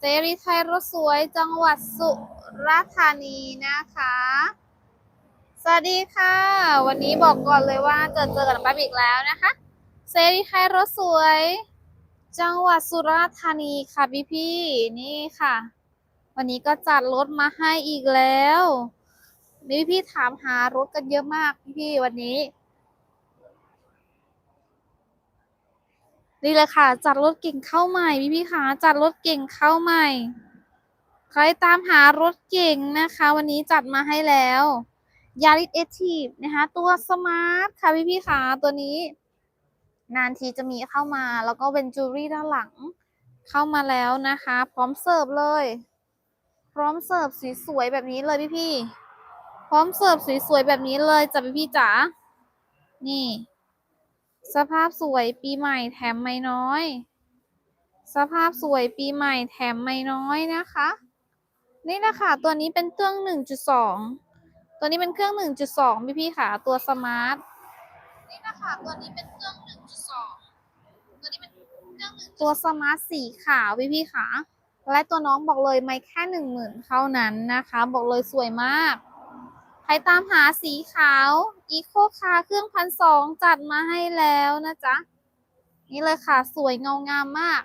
เจรีไทยรถสวยจังหวัดสุราษฎร์ธานีนะคะ สวัสดีค่ะ วันนี้บอกก่อนเลยว่าเจอเจอกันแป๊บอีกแล้วนะคะเซรีไทยรถสวย จังหวัดสุราษฎร์ธานีค่ะพี่พี่นี่ค่ะ วันนี้ก็จัดรถมาให้อีกแล้วมีพี่ถามหารถกันเยอะมากพี่พี่วันนี้ นี่เลยค่ะ จัดรถเก่งเข้าใหม่พี่พี่คะจัดรถเก่งเข้าใหม่ ใครตามหารถเก่งนะคะ วันนี้จัดมาให้แล้วยาริสเอทีฟนะคะตัวสมาร์ทค่ะพี่พี่คะตัวนี้ นานทีจะมีเข้ามา แล้วก็เป็นจูรี่ด้านหลังเข้ามาแล้วนะคะ พร้อมเสิร์ฟเลย พร้อมเสิร์ฟสวยๆแบบนี้เลยพี่พี่พร้อมเสิร์ฟสวยๆแบบนี้เลยจ้ะพี่พี่จ๋านี่ สภาพสวยปีใหม่แถมไม่น้อย สภาพสวยปีใหม่แถมไม่น้อยนะคะ นี่นะคะตัวนี้เป็นเครื่อง 1.2 ตัวนี้เป็นเครื่อง 1.2 พี่พี่ค่ะตัวสมาร์ท นี่นะคะตัวนี้เป็นเครื่อง 1.2 ตัวนี้เป็นเครื่อง1ตัวสมาร์ทสีขาวพี่พี่ค่ะและตัวน้องบอกเลยไม่แค่หนึ่งหมื่นเท่านั้นนะคะ บอกเลยสวยมาก ใครตามหาสีขาวอีโคคาเครื่องพันสองจัดมาให้แล้วนะจ๊ะ นี่เลยค่ะ สวยเงางามมาก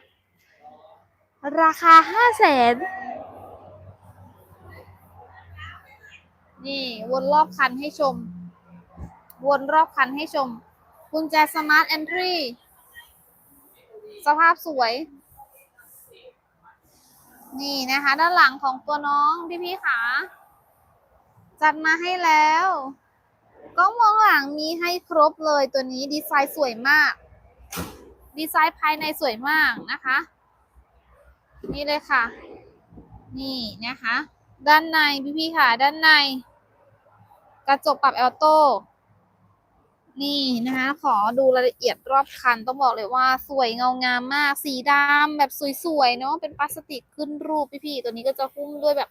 ราคาห้าแสนนี่วนรอบคันให้ชม วนรอบคันให้ชม กุญแจสมาร์ทแอนทรีสภาพสวย นี่นะคะ ด้านหลังของตัวน้องพี่ๆค่ะ จัดมาให้แล้วกล้องมองหลังมีให้ครบเลยตัวนี้ดีไซน์สวยมาก ดีไซน์ภายในสวยมากนะคะ นี่เลยค่ะ นี่นะคะ ด้านในพี่ๆค่ะ ด้านใน กระจกปรับออโต้นี่นะคะ ขอดูรายละเอียดรอบคัน ต้องบอกเลยว่าสวยเงางามมาก สีดำแบบสวยๆเนาะเป็นพลาสติกขึ้นรูปพี่ๆตัวนี้ก็จะหุ้มด้วยแบบ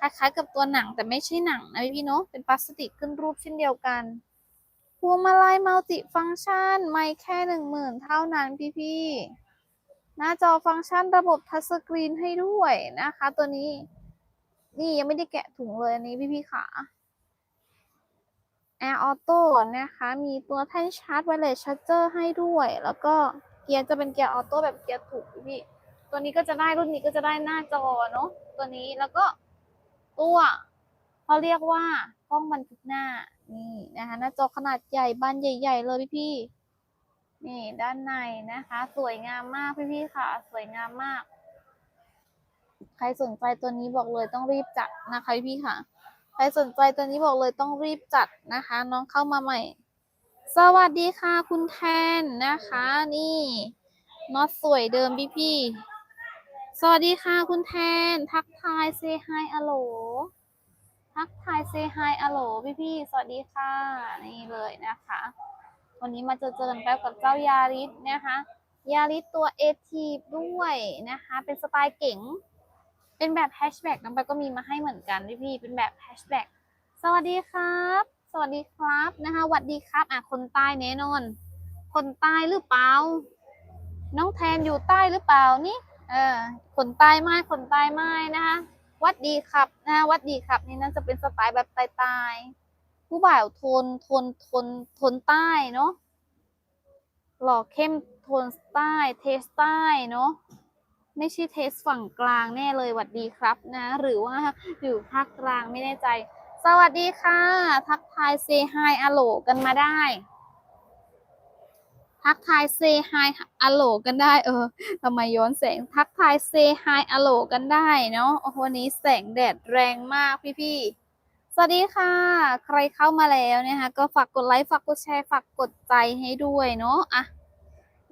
คล้ายๆกับตัวหนังแต่ไม่ใช่หนังนะพี่ๆเนาะเป็นพลาสติกขึ้นรูปเช่นเดียวกันพวงมาลัยมัลติฟังก์ชันไม่แค่หนึ่งหมื่นเท่านั้นพี่ๆหน้าจอฟังก์ชันระบบทัชสกรีนให้ด้วยนะคะ ตัวนี้ นี่ยังไม่ได้แกะถุงเลยอันนี้พี่ๆค่ะ Air Auto นะคะ มีตัวแท่นชาร์จไวเลสชาร์เจอร์ให้ด้วย แล้วก็เกียร์จะเป็นเกียร์ออโต้แบบเกียร์ถูกพี่ ตัวนี้ก็จะได้รุ่นนี้ก็จะได้หน้าจอเนาะตัวนี้แล้วก็ ตัวเขาเรียกว่ากล้องบันทึกหน้า นี่นะคะหน้าจอขนาดใหญ่บานใหญ่ ๆ เลยพี่ๆนี่ด้านในนะคะ สวยงามมากพี่ๆค่ะ สวยงามมาก ใครสนใจตัวนี้บอกเลยต้องรีบจัดนะคะพี่ค่ะ ใครสนใจตัวนี้บอกเลยต้องรีบจัดนะคะ น้องเข้ามาใหม่ สวัสดีค่ะคุณแทนนะคะ นี่น็อตสวยเดิมพี่พี่ๆ สวัสดีค่ะคุณแทน ทักทายเซฮายอโหลทักทายเซฮายอโหลพี่พี่สวัสดีค่ะ นี่เลยนะคะ วันนี้มาเจอเจอกันแป๊บกับเจ้ายาริสนะคะยาริสตัวเอทีด้วยนะคะ เป็นสไตล์เก๋งเป็นแบบแฮชแบ็กน้องไปก็มีมาให้เหมือนกันพี่ๆเป็นแบบแฮชแบ็กสวัสดีครับ สวัสดีครับนะคะสวัสดีครับอะคนใต้แน่นอน คนใต้หรือเปล่า น้องแทนอยู่ใต้หรือเปล่านี่ เออคนใต้ไม้คนใต้ไม้นะคะวัดดีครับนะวัดดีครับนี่น่าจะเป็นสไตล์แบบใต้ๆผู้บ่าวโทนโทนโทนโทนใต้เนาะหล่อเข้มโทนใต้เทสใต้เนาะไม่ใช่เทสฝั่งกลางแน่เลยหวัดดีครับนะ หรือว่าอยู่ภาคกลางไม่แน่ใจ สวัสดีค่ะ ทักทายเซฮายอโลกันมาได้ ทักทายเซไฮอโลกันได้ เออทำไมย้อนแสงทักทายเซไฮอโลกันได้เนาะโอ้โหวันนี้แสงแดดแรงมากพี่ๆสวัสดีค่ะ ใครเข้ามาแล้วนะคะก็ฝากกดไลค์ฝากกดแชร์ฝากกดใจให้ด้วยเนาะอะ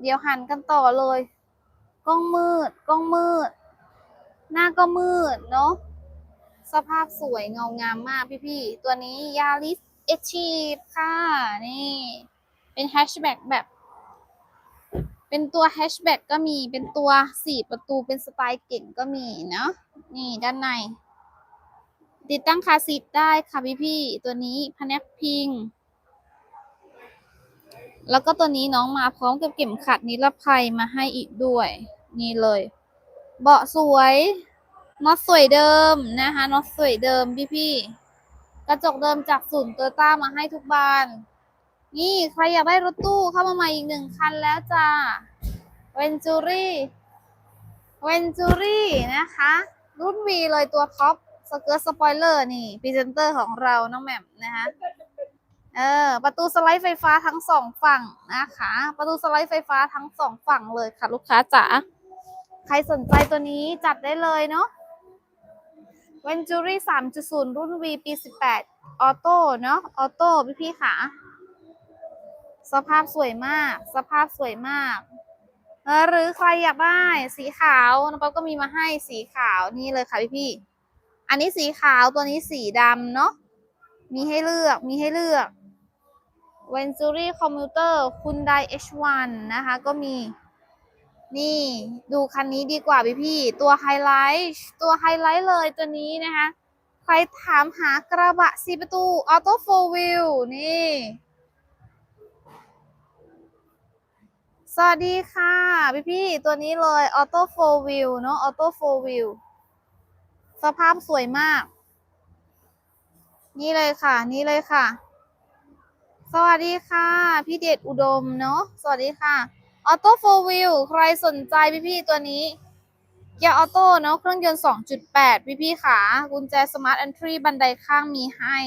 เดี๋ยวหันกันต่อเลยกล้องมืดกล้องมืด หน้าก็มืดเนาะสภาพสวยเงางามมากพี่ๆตัวนี้ยาริสเอชีพค่ะ นี่ เป็นแฮชแบ็กแบบ เป็นตัวแฮชแบ็กก็มีเป็นตัวสี่ประตูเป็นสไตล์เก่งก็มีเนาะนี่ด้านใน ติดตั้งคาซีทได้ค่ะพี่ๆตัวนี้พนักพิง แล้วก็ตัวนี้น้องมาพร้อมกับเข็มขัดนิรภัยมาให้อีกด้วย นี่เลย เบาะสวยน็อตสวยเดิมนะคะน็อตสวยเดิมพี่พี่กระจกเดิมจากศูนย์โตโยต้ามาให้ทุกบาน นี่ใครอยากได้รถตู้เข้ามาใหม่อีกหนึ่งคันแล้วจ้าเวนจูรี่เวนจูรี่นะคะ รุ่น V เลยตัวท็อปสเกิร์ตสปอยเลอร์นี่พรีเซนเตอร์ของเราน้องแหม่มนะคะเออประตูสไลด์ไฟฟ้าทั้งสองฝั่งนะคะ ประตูสไลด์ไฟฟ้าทั้งสองฝั่งเลยค่ะ ลูกค้าจ๋าใครสนใจตัวนี้จัดได้เลยเนาะ Venturi 3.0รุ่น V ปี18ออโต้เนาะออโต้พี่พี่ๆค่ะ สภาพสวยมาก สภาพสวยมาก หรือใครอยากได้สีขาวน้องป๊อปก็มีมาให้สีขาวนี่เลยค่ะพี่พี่ อันนี้สีขาวตัวนี้สีดำเนาะ มีให้เลือก มีให้เลือก Venturi Commuter Hyundai H1 นะคะ ก็มี นี่ดูคันนี้ดีกว่าพี่พี่ ตัวไฮไลท์ ตัวไฮไลท์เลยตัวนี้นะคะ ใครถามหากระบะสีประตูออโต้โฟวิลนี่ สวัสดีค่ะ พี่พี่ตัวนี้เลยออโต้โฟวิลเนาะออโต้โฟวิลสภาพสวยมาก นี่เลยค่ะ นี่เลยค่ะ สวัสดีค่ะ พี่เดชอุดมเนาะสวัสดีค่ะออโต้โฟวิลใครสนใจพี่พี่ตัวนี้เกียร์ออโต้เนาะเครื่องยนต์ 2.8 พี่พี่ๆค่ะกุญแจสมาร์ท e อนทรีบันไดข้างมีให้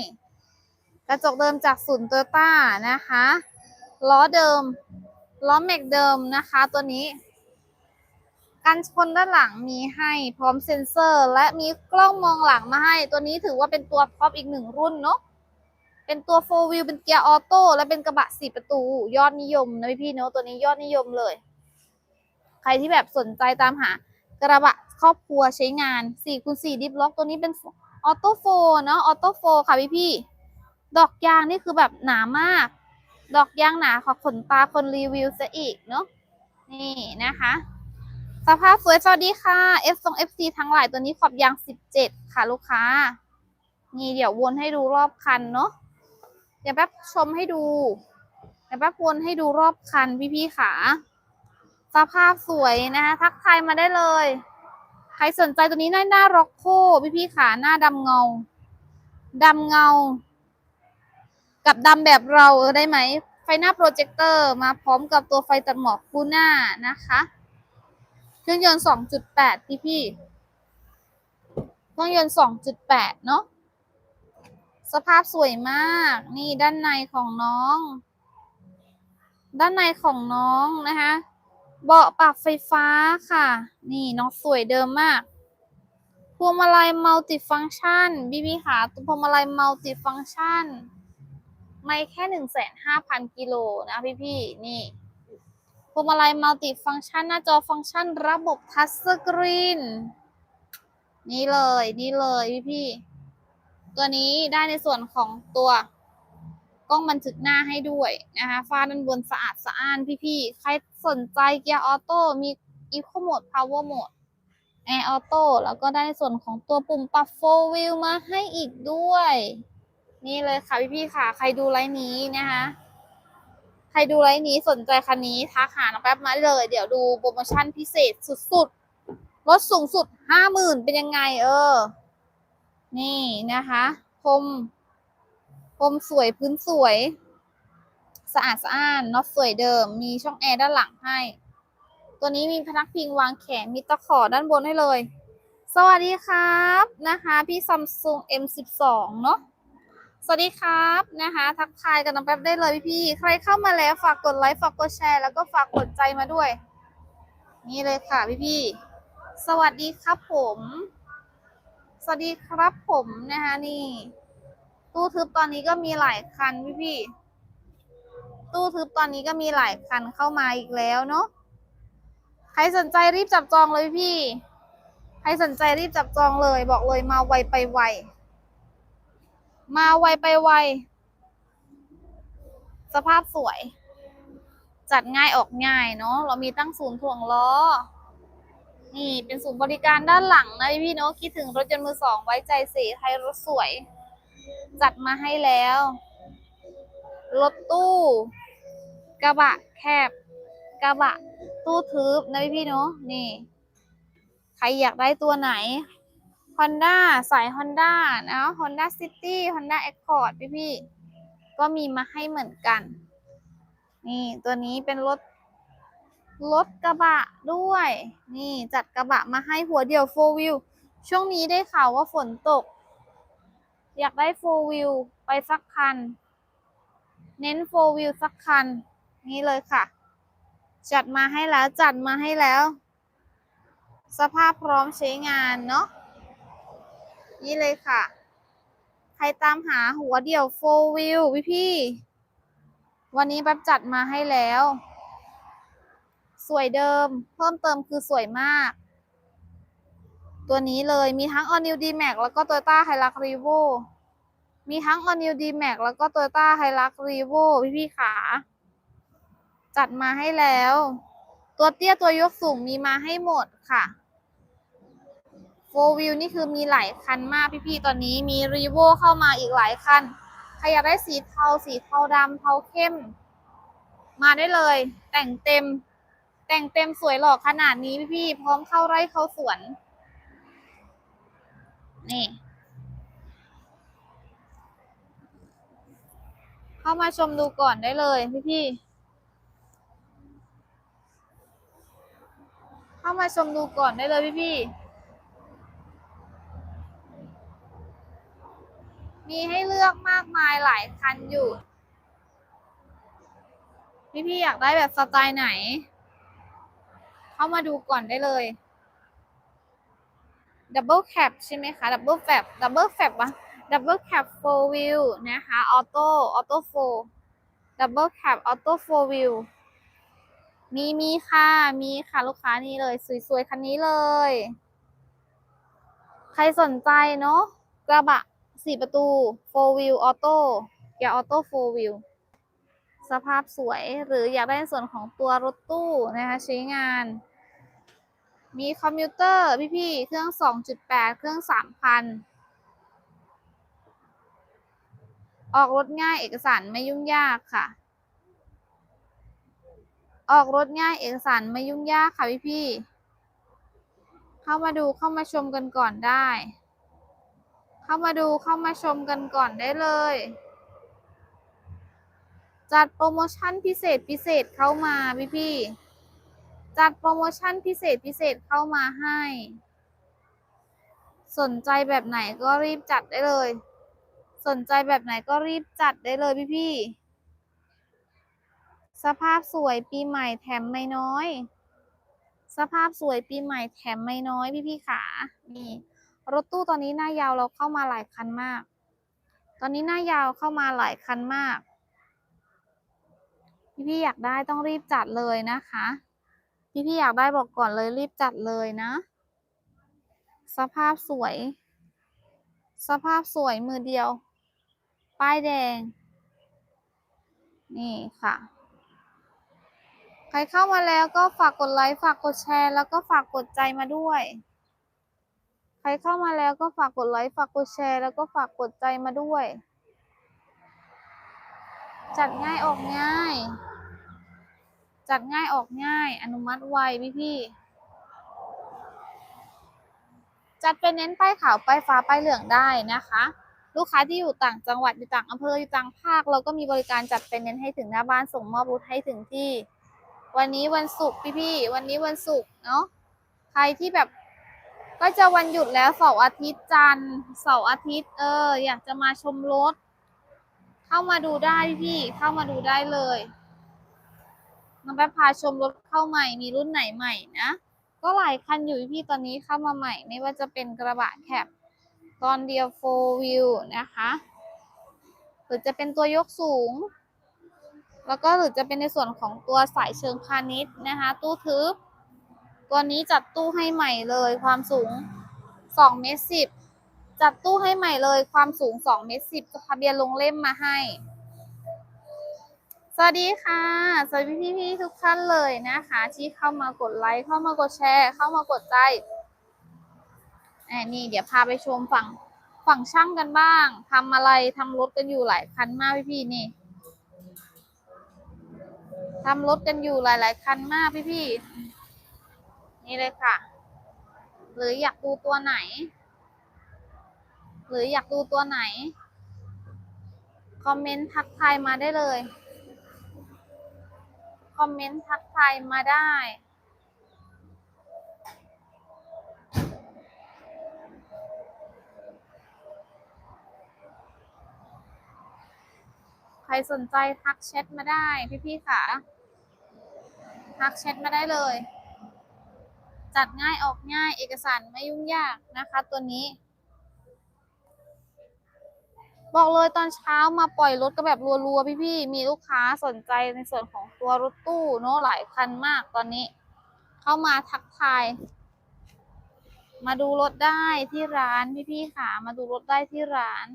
กระจกเดิมจากศูนย์โตโยต้านะคะล้อเดิม ล้อแม็กเดิมนะคะ ตัวนี้ กันชนด้านหลังมีให้พร้อมเซ็นเซอร์ และมีกล้องมองหลังมาให้ ตัวนี้ถือว่าเป็นตัวท็อปอีกหนึ่งรุ่นเนาะเป็นตัว4 wheel เป็นเกียร์ออโต้และเป็นกระบะสี่ประตู ยอดนิยมนะพี่ๆเนาะตัวนี้ยอดนิยมเลย ใครที่แบบสนใจตามหากระบะครอบครัวใช้งาน4คูณ4ดิฟล็อกตัวนี้เป็นออโต้โฟเนาะออโต้โฟค่ะพี่ๆดอกยางนี่คือแบบหนามาก ดอกยางหนาขอขนตาคนรีวิวซะอีกเนาะนี่นะคะ สภาพสวยสวัสดีค่ะ F 2 FC ทั้งหลายตัวนี้ขอบยาง 17 ค่ะลูกค้า นี่เดี๋ยววนให้ดูรอบคันเนาะเดี๋ยวแป๊บชมให้ดูเดี๋ยวแป๊บวนให้ดูรอบคันพี่ๆขาสภาพสวยนะคะทักทายมาได้เลย ใครสนใจตัวนี้หน้าหน้าร็อกโคพี่ๆขาหน้าดำเงาดำเงา กับดำแบบเราได้ไหม ไฟหน้าโปรเจคเตอร์มาพร้อมกับตัวไฟตัดหมอกคู่หน้านะคะ เครื่องยนต์ 2.8 พี่ๆเครื่องยนต์ 2.8 เนาะสภาพสวยมาก นี่ด้านในของน้อง ด้านในของน้องนะคะ เบาะปรับไฟฟ้าค่ะ นี่น้องสวยเดิมมากพวงมาลัยมัลติฟัง c t ชัน พี่พี่ค่ะตัวพวงมาลัยมัลติฟัง c t ชัน ไม่แค่หนึ่งแสนห้าพันกิโลนะพี่พี่นี่พวงมาลัยมัลติฟัง c t ชันหน้าจอฟังก์ชันระบบทัชสกรีนนี่เลยนี่เลยพี่พี่ตัวนี้ได้ในส่วนของตัวกล้องบันทึกหน้าให้ด้วยนะคะฟ้าด้านบนสะอาดสะอ้านพี่ๆ ใครสนใจเกียร์ออโต้มี Eco Mode Power Mode Air Auto แล้วก็ได้ในส่วนของตัวปุ่มปรับ4 Wheel มาให้อีกด้วย นี่เลยค่ะพี่ๆค่ะ ใครดูไลน์นี้นะคะใครดูไลน์นี้สนใจคันนี้ทักหาน้องแป๊บมาเลย เดี๋ยวดูโปรโมชั่นพิเศษสุดๆลดสูงสุดห้าหมื่นเป็นยังไง เออ นี่นะคะพรมพรมสวยพื้นสวย สะอาดสะอ้านน็อตสวยเดิม มีช่องแอร์ด้านหลังให้ ตัวนี้มีพนักพิงวางแขนมีตะขอด้านบนให้เลย สวัสดีครับนะคะ พี่ซัมซุง M12 เนาะ สวัสดีครับนะคะ ทักทายกันน้องแป๊บได้เลยพี่ๆใครเข้ามาแล้วฝากกดไลค์ฝากกดแชร์ แล้วก็ฝากกดใจมาด้วย นี่เลยค่ะพี่ๆสวัสดีครับผม สวัสดีครับผมนะคะนี่ ตู้ทึบตอนนี้ก็มีหลายคันพี่พี่ๆตู้ทึบตอนนี้ก็มีหลายคันเข้ามาอีกแล้วเนาะใครสนใจรีบจับจองเลยพี่ ใครสนใจรีบจับจองเลย บอกเลยมาไวไปไว มาไวไปไว สภาพสวย จัดง่ายออกง่ายเนาะเรามีตั้งศูนย์ถ่วงล้อ นี่เป็นศูนย์บริการด้านหลังนะพี่เนาะคิดถึงรถยนต์มือสองไว้ใจสีไทยรถสวย จัดมาให้แล้ว รถตู้ กระบะแคบ กระบะ ตู้ทึบนะพี่พี่เนาะนี่ ใครอยากได้ตัวไหน Honda สาย Honda นะ Honda City Honda Accord พี่พี่ๆก็มีมาให้เหมือนกัน นี่ตัวนี้เป็นรถ รถกระบะด้วย นี่จัดกระบะมาให้หัวเดียว4 wheel ช่วงนี้ได้ข่าวว่าฝนตก อยากได้4 wheel ไปสักคัน เน้น4 wheel สักคัน นี่เลยค่ะ จัดมาให้แล้วจัดมาให้แล้ว สภาพพร้อมใช้งานเนาะ นี่เลยค่ะ ใครตามหาหัวเดี่ยว4 wheel พี่พี่ วันนี้แป๊บจัดมาให้แล้ว สวยเดิม เพิ่มเติมคือสวยมาก ตัวนี้เลยมีทั้ง All New D-Max แล้วก็ Toyota Hilux Revo มีทั้ง All New D-Max แล้วก็ Toyota Hilux Revo พี่พี่ขาจัดมาให้แล้ว ตัวเตี้ยตัวยกสูงมีมาให้หมดค่ะ 4 Wheel นี่คือมีหลายคันมากพี่ๆ ตอนนี้มี Revo เข้ามาอีกหลายคัน ใครอยากได้สีเทา สีเทาดำเทาเข้ม มาได้เลย แต่งเต็ม แต่งเต็มสวยหล่อขนาดนี้พี่ๆ พร้อมเข้าไร่เข้าสวน นี่ เข้ามาชมดูก่อนได้เลยพี่ๆเข้ามาชมดูก่อนได้เลยพี่ๆ มีให้เลือกมากมายหลายคันอยู่ พี่ๆอยากได้แบบสไตล์ไหน เข้ามาดูก่อนได้เลยดับเบิลแคปใช่ไหมคะดับเบิลแฟบดับเบิลแฟบวะดับเบิลแคปโฟวิลนะคะออโต้ออโต้โฟดับเบิลแคปออโต้โฟวิลมีมีค่ะ มีค่ะลูกค้านี่เลย สวยๆ คันนี้เลย ใครสนใจเนาะกระบะ สี่ประตูโฟวิลออโต้เกียร์ออโต้โฟวิลสภาพสวยหรืออยากได้ในส่วนของตัวรถตู้นะคะใช้งาน มีคอมพิวเตอร์พี่ๆเครื่อง 2.8 เครื่อง 3,000 ออกรถง่ายเอกสารไม่ยุ่งยากค่ะ ออกรถง่ายเอกสารไม่ยุ่งยากค่ะพี่ๆเข้ามาดูเข้ามาชมกันก่อนได้ เข้ามาดูเข้ามาชมกันก่อนได้เลย จัดโปรโมชั่นพิเศษพิเศษเข้ามาพี่ๆจัดโปรโมชั่นพิเศษพิเศษเข้ามาให้ สนใจแบบไหนก็รีบจัดได้เลย สนใจแบบไหนก็รีบจัดได้เลยพี่พี่สภาพสวยปีใหม่แถมไม่น้อย สภาพสวยปีใหม่แถมไม่น้อยพี่พี่ขานี่ รถตู้ตอนนี้หน้ายาวเราเข้ามาหลายคันมาก ตอนนี้หน้ายาวเข้ามาหลายคันมากพี่พี่ๆอยากได้ต้องรีบจัดเลยนะคะ พี่พี่อยากได้บอกก่อนเลยรีบจัดเลยนะ สภาพสวย สภาพสวยมือเดียว ป้ายแดง นี่ค่ะ ใครเข้ามาแล้วก็ฝากกดไลค์ ฝากกดแชร์ แล้วก็ฝากกดใจมาด้วย ใครเข้ามาแล้วก็ฝากกดไลค์ฝากกดแชร์ แล้วก็ฝากกดใจมาด้วย จัดง่ายออกง่าย จัดง่ายออกง่าย อนุมัติไวพี่พี่จัดเป็นเน้นป้ายขาวป้ายฟ้าป้ายเหลืองได้นะคะ ลูกค้าที่อยู่ต่างจังหวัดอยู่ต่างอำเภออยู่ต่างภาค เราก็มีบริการจัดเป็นเน้นให้ถึงหน้าบ้านส่งมอบรถให้ถึงที่ วันนี้วันศุกร์พี่พี่วันนี้วันศุกร์เนาะใครที่แบบ ก็จะวันหยุดแล้วเสาร์อาทิตย์จันทร์เสาร์อาทิตย์ เออ อยากจะมาชมรถ เข้ามาดูได้พี่ เข้ามาดูได้เลยน้องแป๊บพาชมรถเข้าใหม่ มีรุ่นไหนใหม่นะ ก็หลายคันอยู่พี่ตอนนี้เข้ามาใหม่ ไม่ว่าจะเป็นกระบะแคปตอนเดียว4 wheel นะคะหรือจะเป็นตัวยกสูง แล้วก็หรือจะเป็นในส่วนของตัวสายเชิงพาณิชย์นะคะ ตู้ทึบ ตัวนี้จัดตู้ให้ใหม่เลย ความสูง2เมตร10จัดตู้ให้ใหม่เลย ความสูง2เมตร10ทะเบียนลงเล่มมาให้ สวัสดีค่ะ สวัสดีพี่พี่ๆทุกท่านเลยนะคะ ที่เข้ามากดไลค์เข้ามากดแชร์ เข้ามากดใจแอนนี่เดี๋ยวพาไปชมฝั่งฝั่งช่างกันบ้างทำอะไรทำรถกันอยู่หลายคันมากพี่พี่ๆนี่ทำรถกันอยู่หลาย ๆ คันมากพี่พี่ๆ นี่เลยค่ะ หรืออยากดูตัวไหน หรืออยากดูตัวไหน คอมเมนต์ทักทายมาได้เลย คอมเมนต์ทักทายมาได้ใครสนใจทักแชทมาได้พี่ๆค่ะ ทักแชทมาได้เลย จัดง่ายออกง่ายเอกสารไม่ยุ่งยากนะคะ ตัวนี้ บอกเลยตอนเช้ามาปล่อยรถก็แบบรัวๆ พี่ๆ มีลูกค้าสนใจในส่วนของตัวรถตู้เนอะหลายคันมากตอนนี้ เข้ามาทักทาย มาดูรถได้ที่ร้านพี่ๆค่ะ มาดูรถได้ที่ร้าน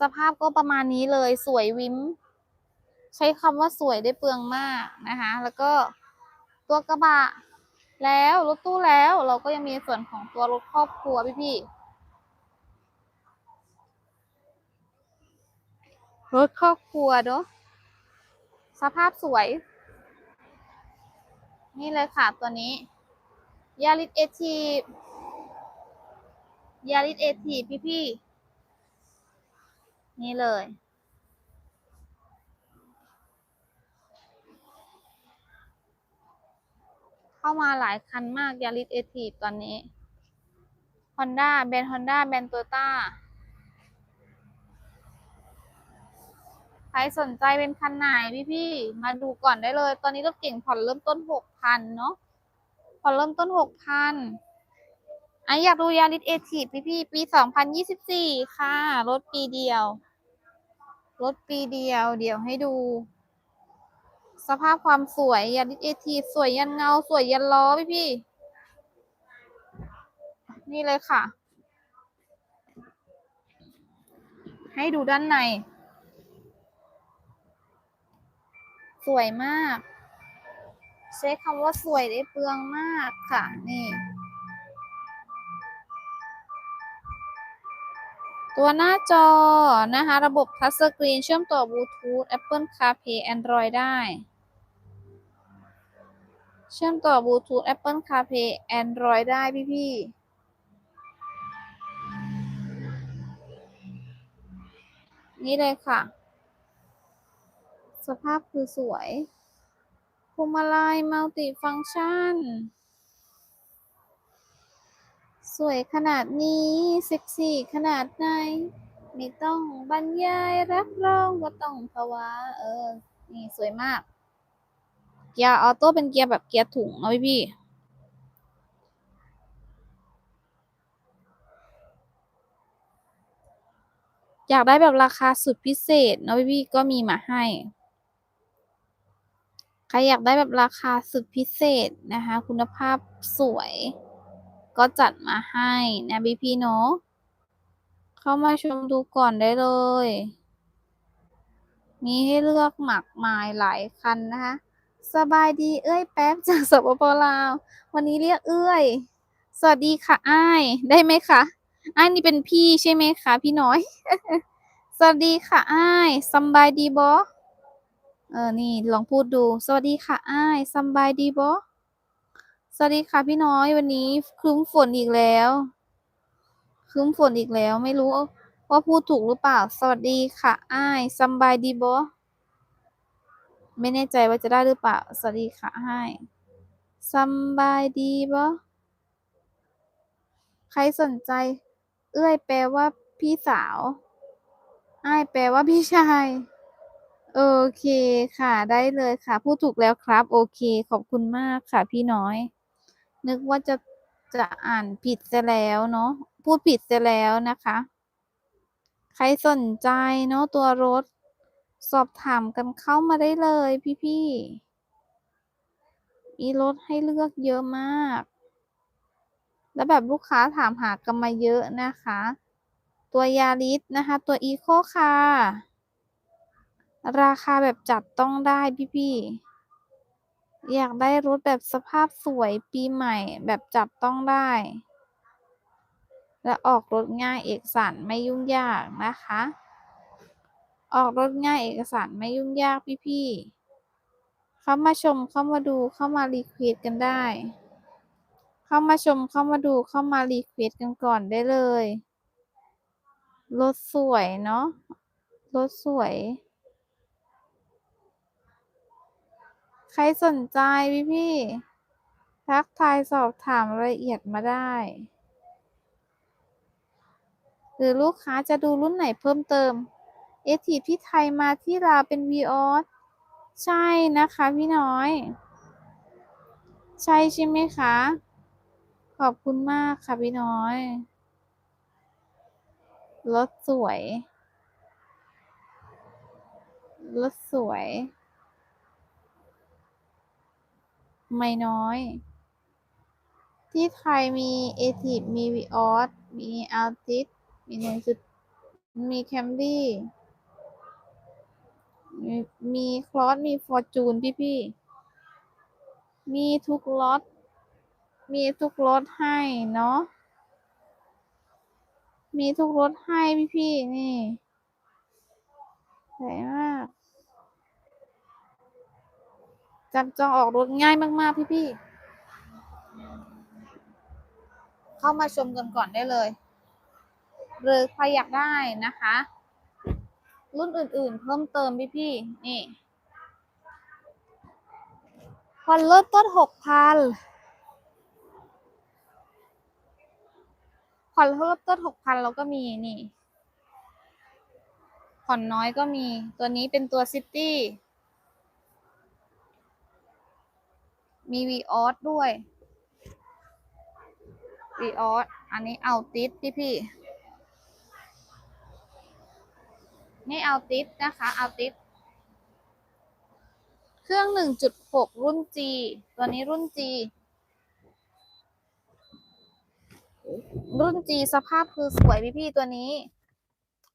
สภาพก็ประมาณนี้เลยสวยวิมใช้คำว่าสวยได้เปลืองมากนะคะ แล้วก็ตัวกระบะ แล้วรถตู้แล้วเราก็ยังมีส่วนของตัวรถครอบครัวพี่ๆรถครอบครัวเนาะสภาพสวย นี่เลยค่ะตัวนี้ยาริสเอทียาริสเอทีพี่ๆนี่เลย เข้ามาหลายคันมากยาริสเอทีตอนนี้ Honda แบรนด์ Honda แบรนด์ Toyota ใครสนใจเป็นคันไหนพี่ๆมาดูก่อนได้เลย ตอนนี้รถเก่งผ่อนเริ่มต้นหกพันเนาะผ่อนเริ่มต้นหกพันอันอยากดูยาริสเอทีพี่ๆปีสองพันยี่สิบสี่ค่ะ รถปีเดียว รถปีเดียว เดี๋ยวให้ดู สภาพความสวยยาริสเอทีสวยยันเงา สวยยันล้อพี่พี่ นี่เลยค่ะ ให้ดูด้านใน สวยมาก ใช้คำว่าสวยได้เปลืองมากค่ะ นี่ตัวหน้าจอนะคะ ระบบทัชสกรีนเชื่อมต่อบลูทูธ Apple CarPlay Android ได้ เชื่อมต่อบลูทูธ Apple CarPlay Android ได้พี่พี่นี่เลยค่ะ สภาพคือสวยพวงมาลัยมัลติฟัง c t ชัน สวยขนาดนี้ เซ็กซี่ขนาดไหน ไม่ต้องบรรยายรับรองว่าต้องภาวะเออ นี่สวยมาก เกียร์ออโต้เป็นเกียร์แบบเกียร์ถุงเอาไว้พี่ อยากได้แบบราคาสุดพิเศษนะพี่ๆก็มีมาให้ ใครอยากได้แบบราคาสุดพิเศษนะคะ คุณภาพสวย ก็จัดมาให้นะพี่พี่ๆเนาะเข้ามาชมดูก่อนได้เลยมีให้เลือกหมากมายหลายคันนะคะ สบายดีเอ้ยแป๊บจากสปปลาว วันนี้เรียกเอ้ย สวัสดีค่ะอ้ายได้ไหมคะอ้ายนี่เป็นพี่ใช่ไหมคะพี่น้อย สวัสดีค่ะอ้ายสบายดีบอเออนี่ลองพูดดู สวัสดีค่ะอ้ายสบายดีบอสวัสดีค่ะพี่น้อยวันนี้ครึ้มฝนอีกแล้วครึ้มฝนอีกแล้วไม่รู้ว่าพูดถูกหรือเปล่า สวัสดีค่ะอ้ายสบายดีบอ ไม่แน่ใจว่าจะได้หรือเปล่า สวัสดีค่ะอ้สบายดีบอใครสนใจ เอื้อยแปลว่าพี่สาวอ้ายแปลว่าพี่ชาย โอเคค่ะได้เลยค่ะพูดถูกแล้วครับ โอเค ขอบคุณมากค่ะพี่น้อย นึกว่าจะจะอ่านผิดซะแล้วเนาะพูดผิดซะแล้วนะคะ ใครสนใจเนาะตัวรถ สอบถามกันเข้ามาได้เลยพี่ๆ มีรถให้เลือกเยอะมาก แล้วแบบลูกค้าถามหากันมาเยอะนะคะ ตัวยาริสนะคะ ตัวอีโคค่ะราคาแบบจับต้องได้พี่ๆ อยากได้รถแบบสภาพสวยปีใหม่แบบจับต้องได้ และออกรถง่ายเอกสารไม่ยุ่งยากนะคะ ออกรถง่ายเอกสารไม่ยุ่งยากพี่ๆ เข้ามาชมเข้ามาดูเข้ามารีเควสกันได้ เข้ามาชมเข้ามาดูเข้ามารีเควสกันก่อนได้เลย รถสวยเนาะ รถสวย ใครสนใจพี่พี่ทักทายสอบถามรายละเอียดมาได้ หรือลูกค้าจะดูรุ่นไหนเพิ่มเติม เอทีพี่ไทยมาที่ลาวเป็น v ีออสใช่นะคะพี่น้อย ใช่ใช่ไหมคะ ขอบคุณมากค่ะพี่น้อย รถสวย รถสวย ไม่น้อย ที่ไทยมีเอทีมีวีออสมีอัลติสมีหนึ่งจุดมีแคมรี่ มีคลอสมีฟอร์จูนพี่พี่ มีทุกรถมีทุกรถให้เนาะ มีทุกรถให้พี่พี่นี่สวยมากจับจองออกรถง่ายมาก ๆ พี่พี่ เข้ามาชมกันก่อนได้เลย หรือใครอยากได้นะคะ รุ่นอื่นๆ เพิ่มเติมพี่พี่นี่ผ่อนเริ่มต้นหกพันผ่อนเริ่มต้นหกพันเราก็มีนี่ผ่อนน้อยก็มี ตัวนี้เป็นตัวซิตี้ มีวีออสด้วยวีออสอันนี้เอาติสพี่พี่ๆ นี่เอาติสนะคะเอาติสเครื่อง 1.6 รุ่น G ตัวนี้รุ่น G รุ่น G สภาพคือสวยพี่พี่ตัวนี้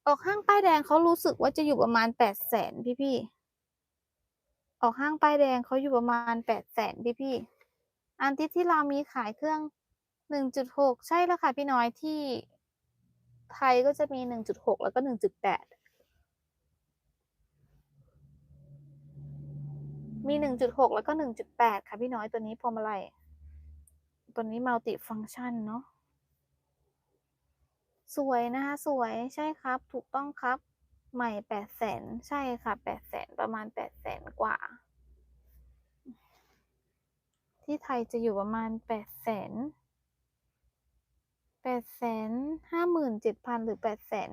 ออกห้างป้ายแดงเขารู้สึกว่าจะอยู่ประมาณ8แสนพี่พี่ออกห้างป้ายแดงเขาอยู่ประมาณ8แสนพี่พี่อันที่ที่เรามีขายเครื่อง 1.6 ใช่แล้วค่ะพี่น้อยที่ไทยก็จะมี 1.6 แล้วก็ 1.8 มี 1.6 แล้วก็ 1.8 ค่ะพี่น้อยตัวนี้พวงมาลัยตัวนี้มัลติฟัง c t ชันเนาะสวยนะคะสวยใช่ครับ ถูกต้องครับ ใหม่800,000ใช่ค่ะ800,000ประมาณ800,000กว่า ที่ไทยจะอยู่ประมาณ800,000 857,000หรือ800,000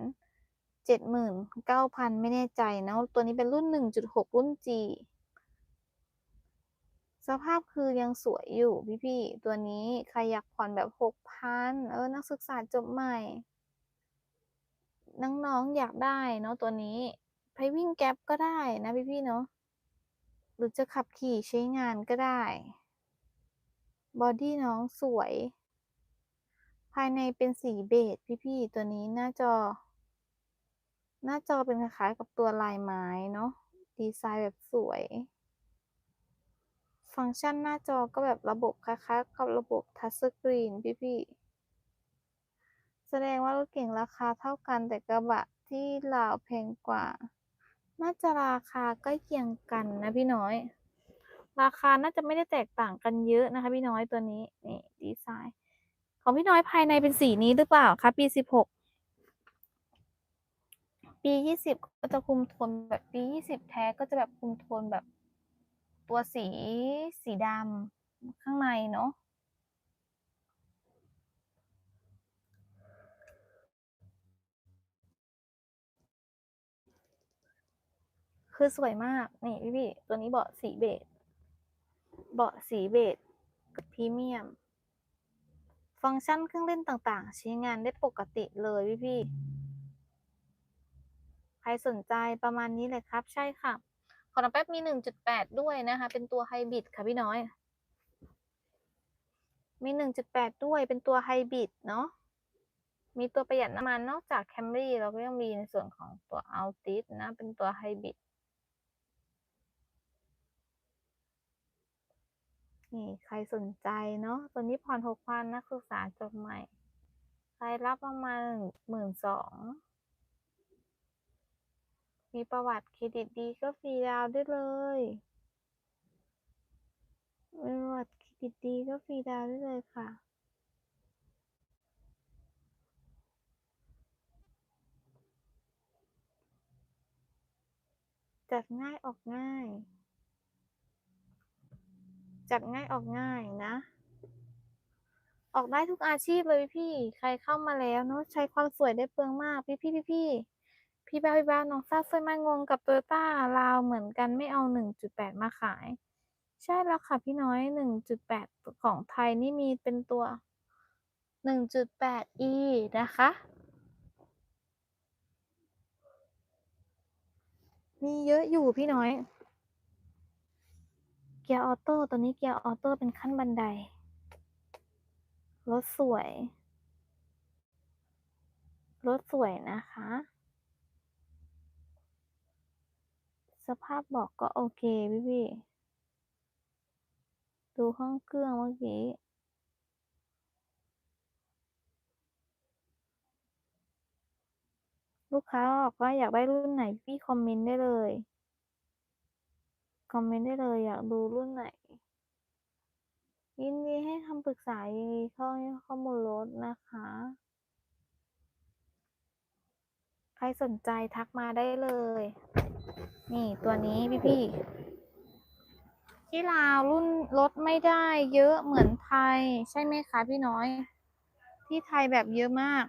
79,000ไม่แน่ใจเนาะตัวนี้เป็นรุ่น1.6รุ่น G สภาพคือยังสวยอยู่พี่ๆ ตัวนี้ใครอยากผ่อนแบบ6,000เออนักศึกษาจบใหม่ น้องๆอยากได้เนาะตัวนี้ไปวิ่งแก๊ปก็ได้นะพี่ๆ เนาะหรือจะขับขี่ใช้งานก็ได้ บอดี้น้องสวย ภายในเป็นสีเบจพี่ๆ ตัวนี้หน้าจอ หน้าจอเป็นคล้ายๆกับตัวลายไม้เนาะดีไซน์แบบสวย ฟังก์ชันหน้าจอก็แบบระบบคล้ายๆกับระบบทัชสกรีนพี่ๆแสดงว่ารถเก่งราคาเท่ากันแต่กระบะที่ลาวแพงกว่า น่าจะราคาใกล้เคียงกันนะพี่น้อย ราคาน่าจะไม่ได้แตกต่างกันเยอะนะคะ พี่น้อยตัวนี้นี่ดีไซน์ ของพี่น้อยภายในเป็นสีนี้หรือเปล่าคะปีสิบหกปียี่สิบก็จะคุมโทนแบบปียี่สิบแท้ก็จะแบบคุมโทนแบบ ตัวสีสีดำข้างในเนาะคือสวยมาก นี่พี่พี่ตัวนี้เบาะสีเบจเบาะสีเบจกับพรีเมียม ฟังก์ชันเครื่องเล่นต่างๆ ใช้งานได้ปกติเลยพี่พี่ใครสนใจประมาณนี้เลยครับ ใช่ค่ะ ขอน้ำแป๊บมี 1.8 ด้วยนะคะ เป็นตัวไฮบริดค่ะพี่น้อย มี 1.8 ด้วย เป็นตัวไฮบริดเนาะ มีตัวประหยัดน้ำมันนอกจาก Camry เราก็ยังมีในส่วนของตัว Altis นะ เป็นตัวไฮบริดนี่ใครสนใจเนาะ ตัวนี้ผ่อน6,000นักศึกษาจบใหม่ใครรับประมาณ12,000มี มีประวัติเครดิตดีก็ฟรีดาวได้เลยมีประวัติเครดิตดีก็ฟรีดาวได้เลยค่ะ จัดง่ายออกง่าย จัดง่ายออกง่ายนะ ออกได้ทุกอาชีพเลยพี่ ใครเข้ามาแล้วเนาะใช้ความสวยได้เปลืองมากพี่พี่พี่พี่ พี่บ้าพี่บ้าน้องซาเซยมางงกับโตโยต้าลาวเหมือนกันไม่เอาหนึ่งจุดแปดมาขาย ใช่แล้วค่ะพี่น้อยหนึ่งจุดแปดของไทยนี่มีเป็นตัวหนึ่งจุดแปด e นะคะ มีเยอะอยู่พี่น้อย เกียร์ออโต้ตัวนี้เกียร์ออโต้เป็นขั้นบันได รถสวย รถสวยนะคะ สภาพบอกก็โอเคพี่พี่ดูห้องเครื่องเมื่อกี้ลูกค้าบอกว่าอยากได้รุ่นไหนพี่คอมเมนต์ได้เลย คอมเมนต์ได้เลยอยากดูรุ่นไหน ยินดีให้คำปรึกษายินดีเข้าให้ข้อมูลรถนะคะ ใครสนใจทักมาได้เลย นี่ตัวนี้พี่พี่ที่ลาวรุ่นลดไม่ได้เยอะเหมือนไทย ใช่ไหมคะพี่น้อย ที่ไทยแบบเยอะมาก